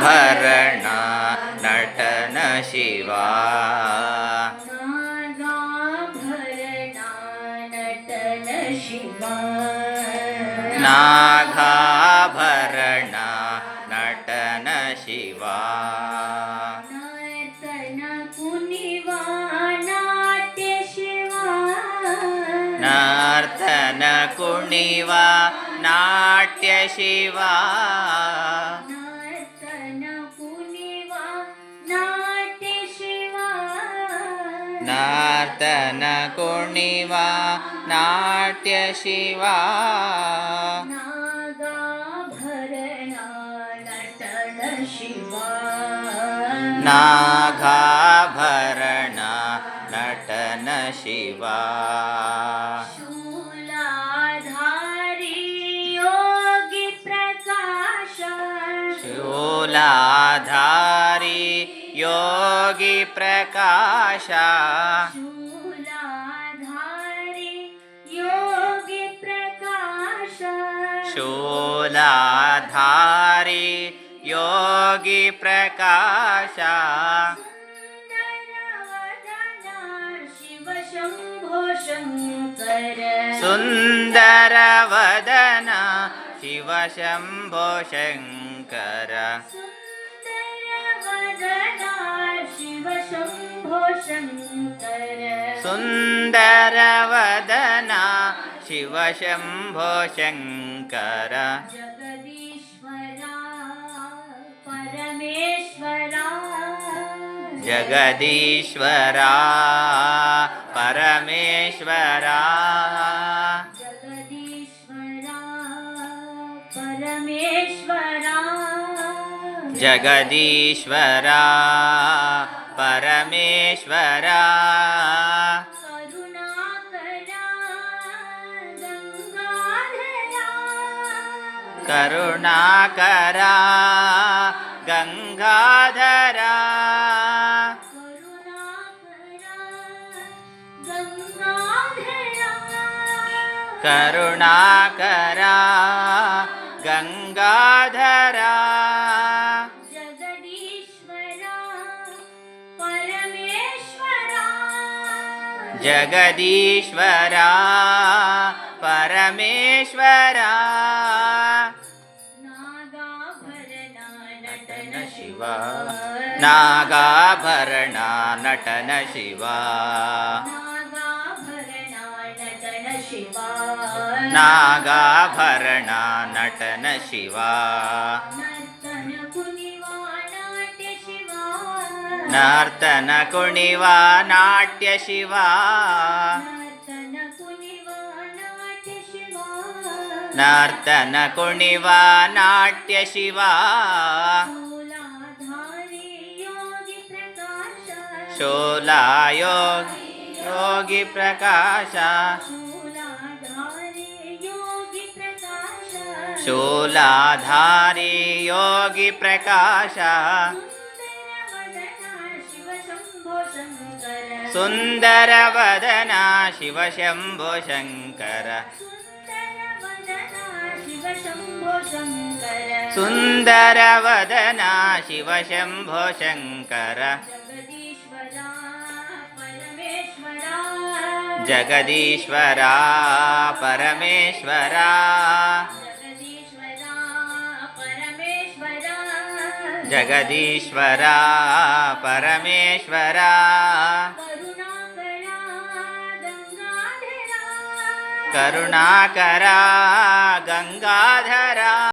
भरणा नटन शिवा। नागाभरणा नटन शिवा। नागाभरणा नटन शिवा। नर्तन कुनिवा नाट्य शिवा। नर्तन कुणिवा नाट्य शिवा। नर्तन कोणी नाट्य शिवा. नाघाभरण नटन शिवा. शूलाधारी योगी प्रकाश. शूलाधारी योगी प्रकाशा। शूलाधारी योगी प्रकाश। शूलाधारी योगी प्रकाशा। सुन्दरवदना शिव शम्भो शङ्कर सुन्दरवदना शिव शम्भो शङ्कर जगदीश्वरा परमेश्वरा जगदीश्वरा परमेश्वरा। करुणाकरा गङ्गाधरा करुणाकरा गङ्गाधरा जगदीश्वरा परमेश्वरा। शिवा। नागाभरणा नटन शिवा। नागाभरणा नटन शिवा ನರ್ತನ ಕುಣಿವ ನಾಟ್ಯ ಶಿವ ನರ್ತನ ಕುಣಿವ ನಾಟ್ಯ ಶಿವ ಶೋಲಾಯೋ ಯೋಗಿ ಪ್ರಕಾಶ ಶೂಲಾಧಾರಿ ಯೋಗಿ ಪ್ರಕಾಶ सुन्दरवदना शिव शम्भो शङ्कर। सुन्दरवदना शिव शम्भो शङ्कर सुन्दरवदना शिव शम्भो शङ्कर। जगदीश्वरा परमेश्वरा। जगदीश्वरा परमेश्वरा కరుణాకరా గంగాధరా